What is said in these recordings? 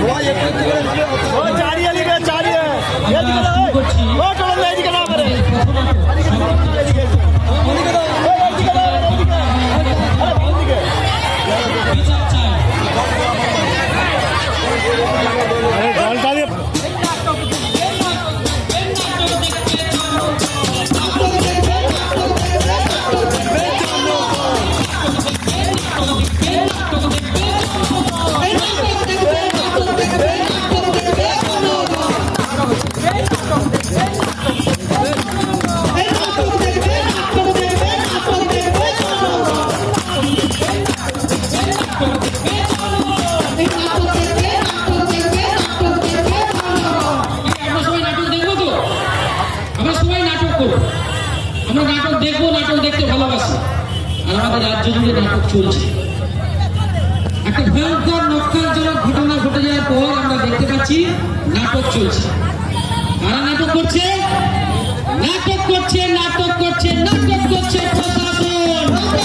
怖いよ、こいつ。আমাদের রাজ্য জুড়ে নাটক চলছে। একটা ভয়ঙ্কর নক্কারজনক ঘটনা ঘটে যাওয়ার পর আমরা দেখতে পাচ্ছি নাটক চলছে। কারা নাটক করছে? নাটক করছে নাটক করছে নাটক করছে প্রশাসন। নাটক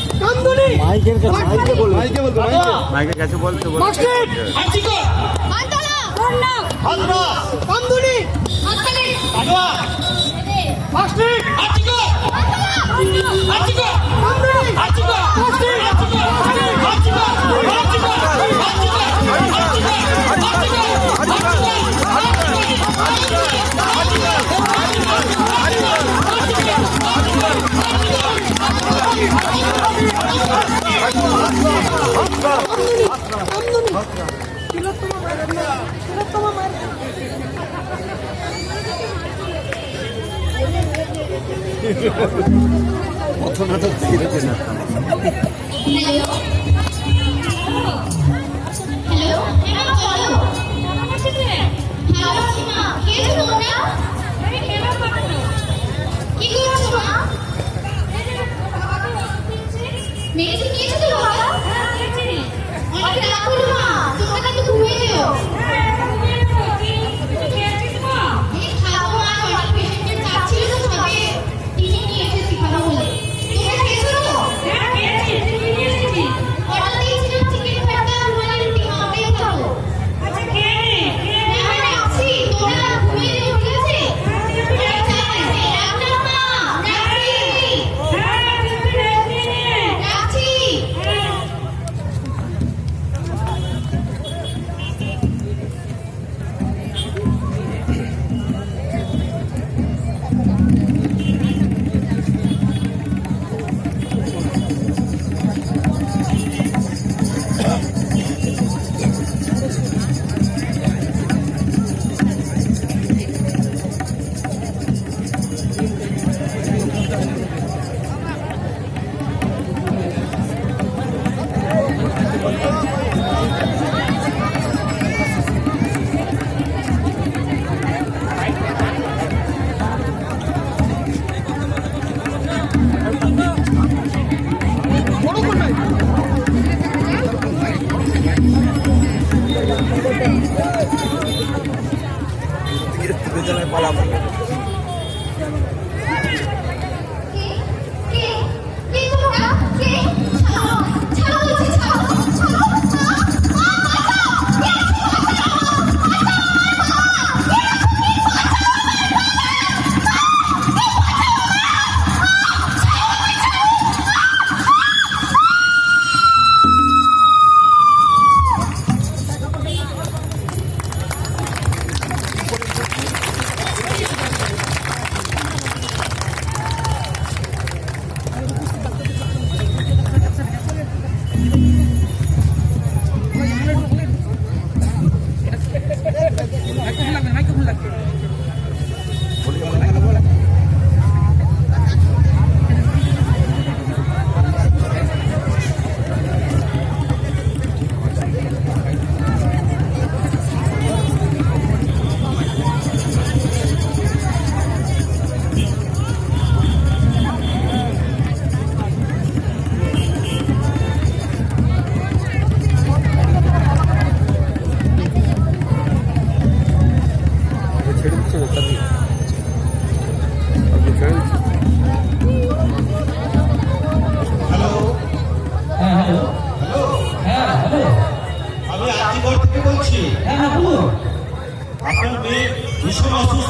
নন্দনী মাইকের কাছে মাইকে বল মাইকে বল মাইকের। কাছে বল তো বল মাস্টার আজিকো মান্দালা বন্যা হাজরা নন্দনী মাস্টার মাস্টার কথাটা তো ধীরে না মেয়েটি কিছু অনেক রাখুন মা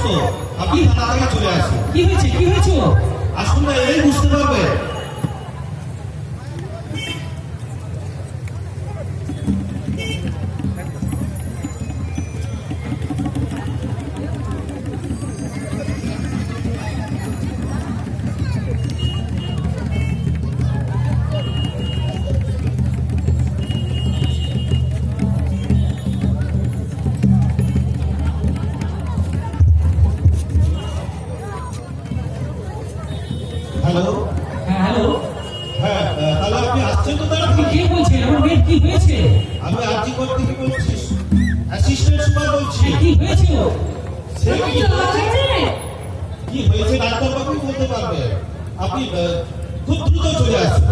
আপনি থানা চলে আসুন। কি হয়েছে? কি হয়েছে? আসুন না এই বুঝতে পারবে হ্যাঁ হ্যাঁ তাহলে আপনি আসছেন তো আপনি কে বলছেন? আমার মেয়ের কি হয়েছে? আমি আর্জি করতে কি বলছি। অ্যাসিস্ট্যান্ট সুপার বলছি। কি হয়েছে? সে কি কি হয়েছে? ডাক্তারবাবু বলতে পারবে। আপনি খুব দ্রুত চলে আসুন।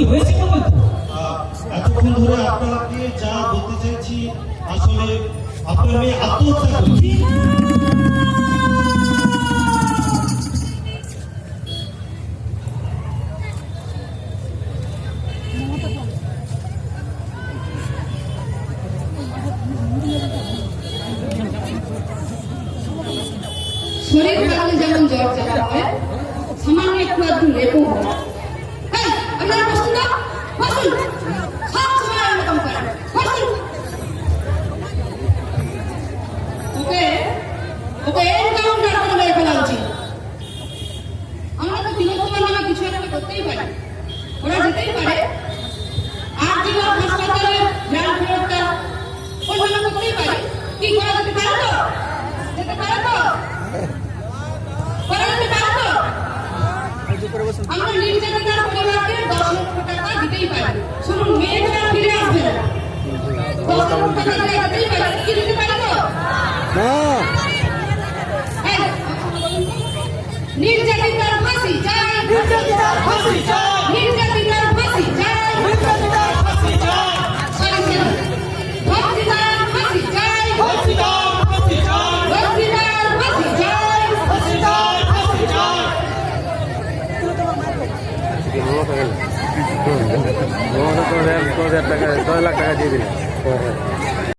বলুন ওর কি হয়েছে বলুন তো। আহ, এতক্ষণ ধরে আপনাকে যা বলতে চাইছি আসলে আপনার মেয়ে আত্মহত্যা করেছে শরীর খারাপে যেমন জ্বর জ্বালা হয় সামান্য একটু আধটু রেপো হয় এই, আপনারা বসুন না বসুন সব সময় এরকম করেন বসুন ওকে ওকে এনকাউন্টার করে মেরে ফেলা উচিত আমরা তো বিনোদনের নামে কিছু একটা করতেই পারি ওরা যেতেই পারে আর জীবন হাসপাতালে জ্ঞান ফেরতটা অন্যান্য করতেই পারে কি করা যেতে পারে তো যেতে পারে তো করা যেতে পারে তো আমরা নির্যাতিতার পরিবারকে দশ লক্ষ টাকা দিতেই পারে। শুনুন মেয়েটা ফিরে আসবে না। নির্যাতিতার ফাঁসি চাই নির্যাতিতার ফাঁসি চাই